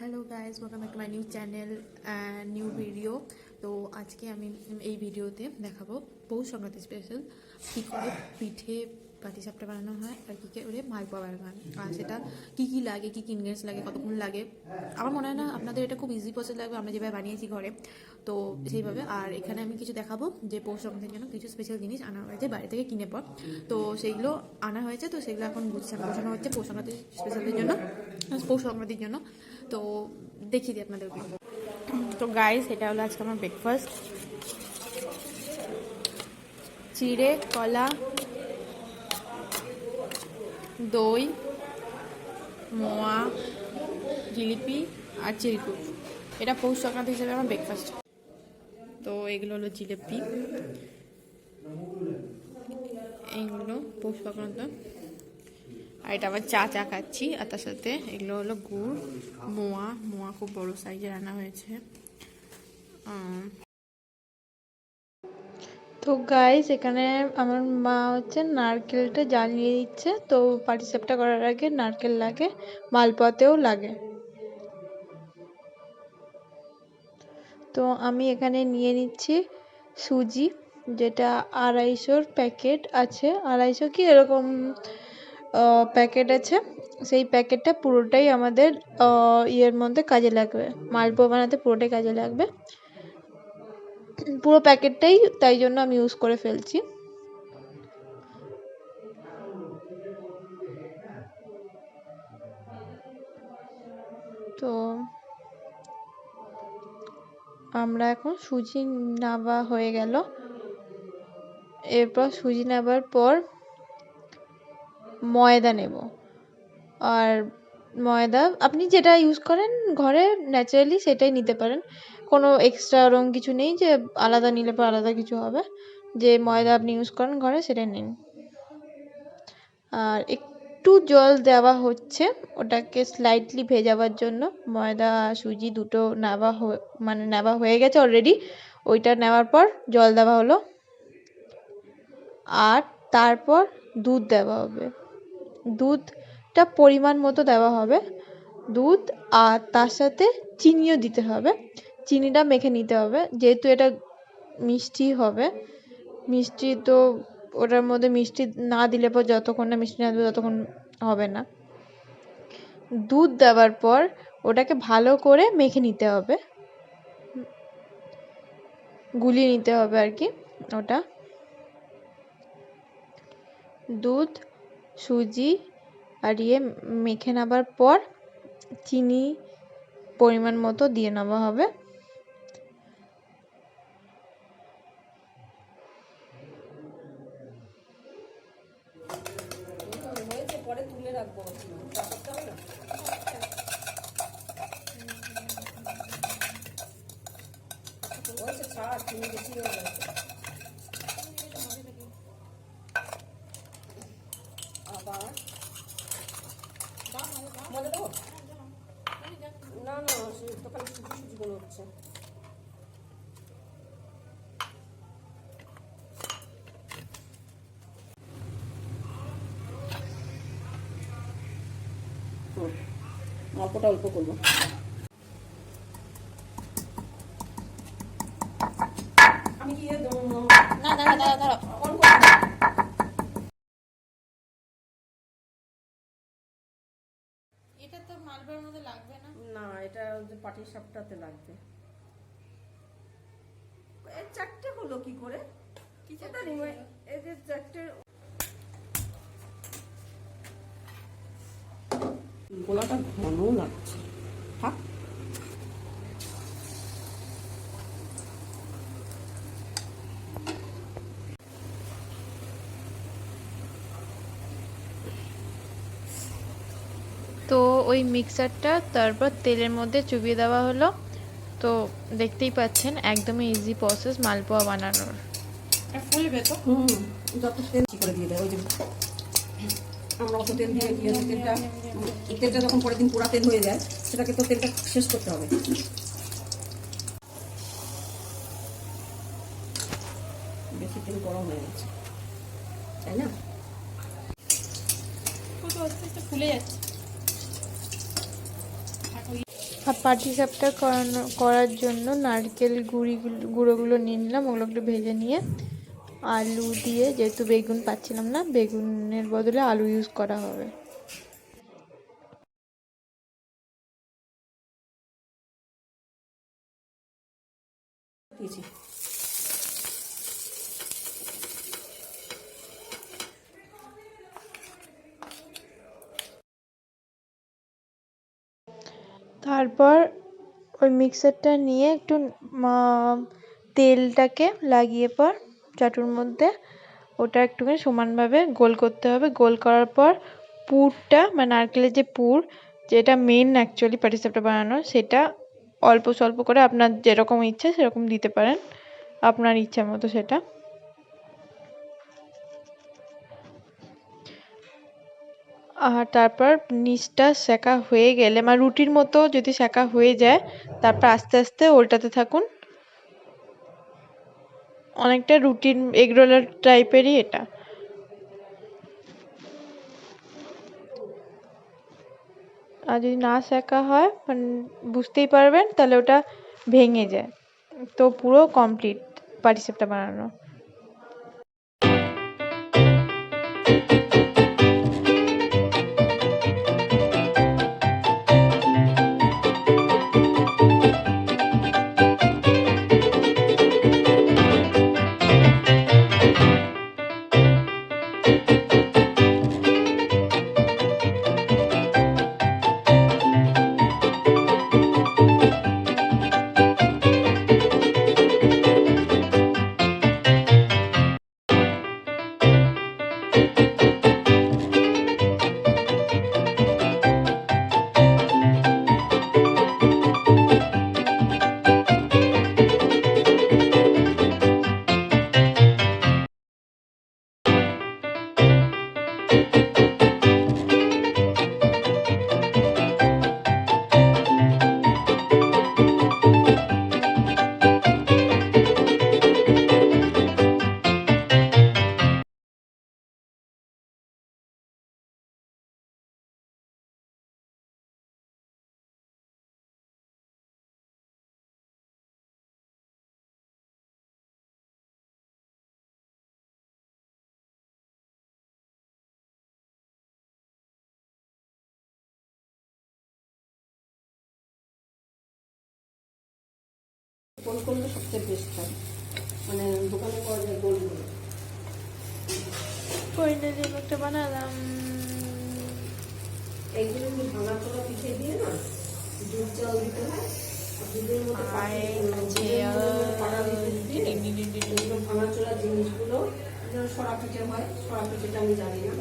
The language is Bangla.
Hello guys welcome back to my new channel new video তো আজকে আমি এই ভিডিওতে দেখাবো পৌষ সংক্রান্তি স্পেশাল কী করে পিঠে পাটিসাপটা বানানো হয় আর কী করে মালপোয়া বানানো হয় আর সেটা কী কী লাগে, কী কী ইনগ্রেডিয়েন্টস লাগে, কতক্ষণ লাগে। আমার মনে হয় না আপনাদের এটা খুব ইজি প্রসেস লাগবে, আমরা যেভাবে বানিয়েছি ঘরে। তো সেইভাবে আর এখানে আমি কিছু দেখাবো যে পৌষ সংক্রান্তির জন্য কিছু স্পেশাল জিনিস আনা হয়েছে বাড়ি থেকে কিনে পর। তো সেইগুলো আনা হয়েছে, তো সেগুলো এখন গুছানো, গোছানো হচ্ছে পৌষ সংক্রান্তি স্পেশালের জন্য, পৌষ সংক্রান্তির জন্য। তো দেখিয়ে দিই আপনাদেরকে তো গাইস এটা হলো আজকে আমার ব্রেকফাস্ট চিড়ে, কলা, দই, মোয়া, জিলিপি আর চিরকুট এটা পৌষ সংক্রান্তি হিসেবে আমার ব্রেকফাস্ট তো এগুলো হলো জিলিপি। এইগুলো পৌষ সংক্রান্ত। আর এটা আবার চা চা খাচ্ছি। আর তার সাথে এগুলো হলো গুড়, মোয়া মোয়া খুব বড় সাইজে রান্না হয়েছে। তো গাইস এখানে আমার মা হচ্ছে নারকেলটা জ্বালিয়ে দিচ্ছে। তো পাটিসাপটা করার আগে নারকেল লাগে, মালপোয়াতেও লাগে। তো আমি এখানে নিয়ে নিচ্ছি সুজি, যেটা আড়াইশোর প্যাকেট আছে। আড়াইশো কি এরকম প্যাকেট আছে। সেই প্যাকেটটা পুরোটাই আমাদের ইয়ের মধ্যে কাজে লাগবে। মালপোয়া বানাতে পুরোটাই কাজে লাগবে। পুরো প্যাকেটটাই তাই জন্য আমি ইউজ করে ফেলছি। তো আমরা এখন সুজি নাবা হয়ে গেল। এরপর সুজি নেবার পর ময়দা নেব। আর ময়দা আপনি যেটা ইউজ করেন ঘরে ন্যাচারালি সেটাই নিতে পারেন। কোনো এক্সট্রা ওরম কিছু নেই যে আলাদা নিলে পর আলাদা কিছু হবে। যে ময়দা আপনি ইউজ করেন ঘরে সেটাই নিন। আর একটু জল দেওয়া হচ্ছে, ওটাকে স্লাইটলি ভেজাবার জন্য। ময়দা, সুজি দুটো নেওয়া মানে নেওয়া হয়ে গেছে অলরেডি ওইটা নেওয়ার পর জল দেওয়া হলো। আর তারপর দুধ দেওয়া হবে। দুধটা পরিমাণ মতো দেওয়া হবে। দুধ আর তার সাথে চিনিও দিতে হবে। চিনিটা মেখে নিতে হবে। যেহেতু এটা মিষ্টি হবে, মিষ্টি তো ওটার মধ্যে মিষ্টি না দিলে পর যতক্ষণ না মিষ্টি না দেবে ততক্ষণ হবে না। দুধ দেওয়ার পর ওটাকে ভালো করে মেখে নিতে হবে। গুলিয়ে নিতে হবে আর কি ওটা। দুধ সুজি আর ইয়ে মেখে নেবার পর চিনি পরিমাণ মতো দিয়ে নেওয়া হবে। না না সে দোকানে সুজি সুজি মনে হচ্ছে হুম, অল্পটা অল্প করব। না? দাঁড়া দাঁড়া দাঁড়া এটা তো মালপোয়ার মধ্যে লাগবে না? না এটা যে পাটির সাপটাতে লাগবে। এই চারটে হলো কি করে? কি এটা রিমাই- এই যে চারটে গোলাটা ঘন লাগছে। থাক। তো ওই মিক্সারটা তারপর তেলের মধ্যে চুবিয়ে দেওয়া হলো। তো দেখতেই পাচ্ছেন একদমই ইজি প্রসেস মালপোয়া বানানোর। ফুলবে তো? হুম। যত তেল করে দিয়ে দেয়? ওই যে আমরা অত তেল দিয়ে দিয়ে তেলটা তেলটা যখন পরের দিন পোড়া তেল হয়ে যায় সেটাকে তো তেলটা শেষ করতে হবে। বেশি তেল গরম হয়ে গেছে। তাই না? ফুটো আস্তে আস্তে ফুলে যাচ্ছে। পাটিসাপটা করানো করার জন্য নারকেল গুঁড়িগুলো গুঁড়োগুলো নিয়ে নিলাম ওগুলো একটু ভেজে নিয়ে আলু দিয়ে যেহেতু বেগুন পাচ্ছিলাম না, বেগুনের বদলে আলু ইউজ করা হবে। তারপর ওই মিক্সারটা নিয়ে একটু তেলটাকে লাগিয়ে পর চাটুর মধ্যে ওটা একটুখানি সমানভাবে গোল করতে হবে। গোল করার পর পুরটা মানে নারকেলের যে পুর, যেটা মেন অ্যাকচুয়ালি পাটিসাপটা বানানোর, সেটা অল্প স্বল্প করে আপনার যেরকম ইচ্ছা সেরকম দিতে পারেন। আপনার ইচ্ছা মতো সেটা। আর তারপর নিচটা সেকা হয়ে গেলে মানে রুটির মতো যদি সেকা হয়ে যায়, তারপর আস্তে আস্তে উল্টাতে থাকুন। অনেকটা রুটিন এগরোলার টাইপেরই এটা। আর যদি না শেখা হয় মানে বুঝতেই পারবেন, তাহলে ওটা ভেঙে যায়। তো পুরো কমপ্লিট পাটিসাপটা বানানো। গোল করলে সবচেয়ে বেস্ট হয়? মানে দোকানে পাওয়া যায় গোলগুলো কইলে যে একটা বানালাম। এইগুলো এমনি ভাঙা করা পিঠে দিয়ে না দুধ জল দিতে হয় দুধের মধ্যে জিনিসগুলো সরা পিঠে হয় সরা পিঠেটা আমি জানি না।